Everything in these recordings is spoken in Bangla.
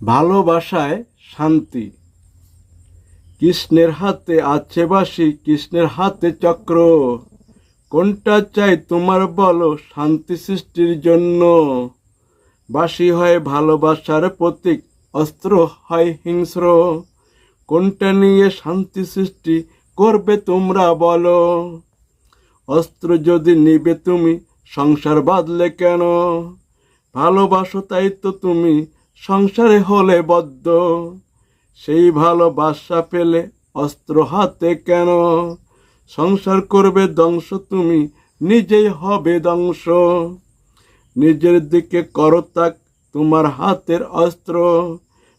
ভালোবাসায় শান্তি। কৃষ্ণের হাতে আছে বাসি কৃষ্ণের হাতে চক্র। কোনটা চাই তোমার বলো, শান্তি সৃষ্টির জন্য। বাসি হয় ভালোবাসার প্রতীক, অস্ত্র হয় হিংস্র। কোনটা নিয়ে শান্তি সৃষ্টি করবে তোমরা বলো। অস্ত্র যদি নিবে তুমি, সংসার বাঁধলে কেন? ভালোবাসো তাই তো তুমি সংসারে হলে বদ্ধ। সেই ভালোবাসা পেলে অস্ত্র হাতে কেন? সংসার করবে ধ্বংস, তুমি নিজেই হবে ধ্বংস। নিজের দিকে করো তাক, তোমার হাতের অস্ত্র।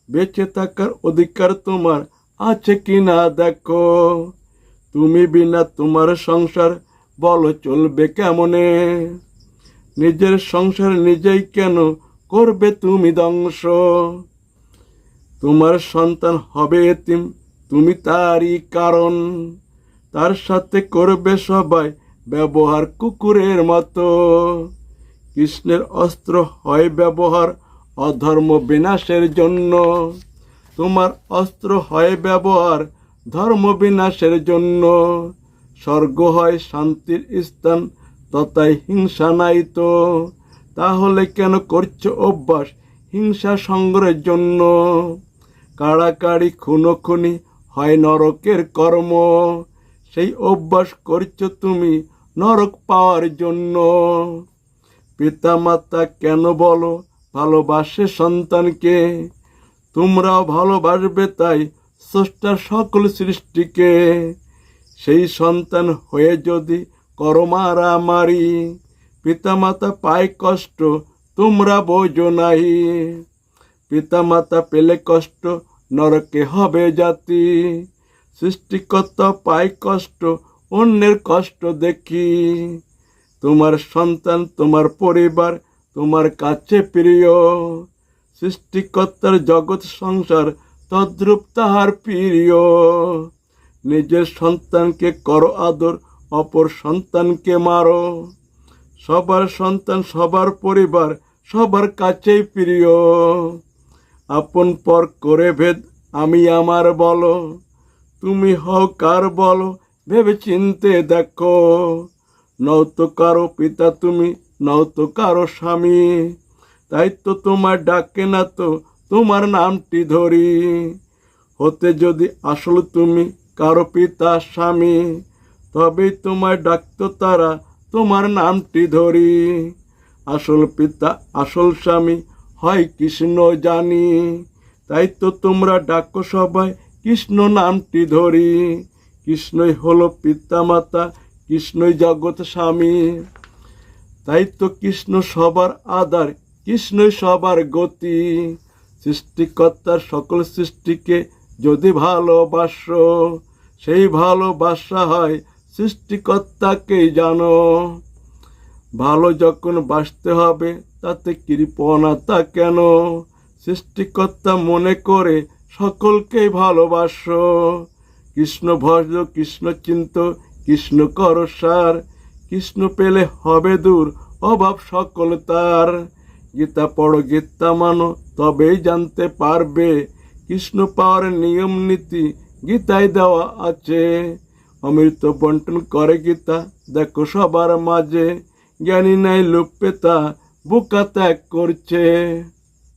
বেঁচে থাকার অধিকার তোমার আছে কি না দেখো। তুমি বিনা তোমার সংসার বলো চলবে কেমনে? নিজের সংসার নিজেই কেন করবে তুমি ধ্বংস। তোমার সন্তান হবে এতিম, তুমি তারই কারণ। তার সাথে করবে সবাই ব্যবহার কুকুরের মতো। কৃষ্ণের অস্ত্র হয় ব্যবহার অধর্ম বিনাশের জন্য। তোমার অস্ত্র হয় ব্যবহার ধর্ম বিনাশের জন্য। স্বর্গ হয় শান্তির স্থান, তথায় হিংসা নাই তো। তাহলে কেন করছ অভ্যাস? হিংসা সংগ্রহের জন্য। কাড়াকাড়ি, খুনোখুনি হয় নরকের কর্ম। সেই অভ্যাস করছ তুমি নরক পাওয়ার জন্য। পিতামাতা কেন বলো ভালোবাসে সন্তানকে? তোমরাও ভালোবাসবে তাই স্রষ্টার সকল সৃষ্টিকে। সেই সন্তান হয়ে যদি করো মারামারি পিতামাতা পায় কষ্ট, তোমরা বোঝো নাই পিতামাতা পেলে কষ্ট, নরকে হবে জাতি। সৃষ্টিকর্তা পায় কষ্ট, অন্যের কষ্ট দেখি। তোমার সন্তান, তোমার পরিবার, তোমার কাছে প্রিয়। সৃষ্টিকর্তার জগৎ সংসার, তদ্রূপ তাহার প্রিয়। নিজের সন্তানকে করো আদর, অপর সন্তানকে মারো। সবার সন্তান, সবার পরিবার, সবার কাছেই প্রিয়। আপন পর করে ভেদ আমি আমার বলো। তুমি হও কার বলো ভেবে চিনতে দেখো। নও তো কারও পিতা তুমি, নও তো কারও স্বামী। তাই তো তোমার ডাকে না তো তোমার নামটি ধরি। হতে যদি আসল তুমি কারও পিতা, স্বামী, তবেই তোমার ডাকতো তারা তোমার নামটি ধরি। আসল পিতা, আসল স্বামী, হয় কৃষ্ণ জানি। তাই তো তোমরা ডাকো সবাই, কৃষ্ণ নামটি ধরি। কৃষ্ণই হলো পিতা মাতা, কৃষ্ণই জগৎ স্বামী। তাই তো কৃষ্ণ সবার আধার, কৃষ্ণই সবার গতি। সৃষ্টিকর্তার সকল সৃষ্টিকে যদি ভালোবাসো, সেই ভালোবাসা হয় সৃষ্টিকর্তাকেই জানো। ভালো যখন বাসতে হবে, তাতে কৃপণতা কেন? সৃষ্টিকর্তা মনে করে সকলকেই ভালোবাসো। কৃষ্ণ ভজ কৃষ্ণ চিন্ত, কৃষ্ণ কর সার কৃষ্ণ পেলে হবে দূর, অভাব সকল তার। গীতা পড়ো, গীতা মানো, তবেই জানতে পারবে। কৃষ্ণ পাওয়ার নিয়ম নীতি গীতায় দেওয়া আছে। অমৃত বন্টন করে গীতা। দেখো সবার মাঝে জ্ঞানী নাই লোক পেতা বুকা ত্যাগ করছে।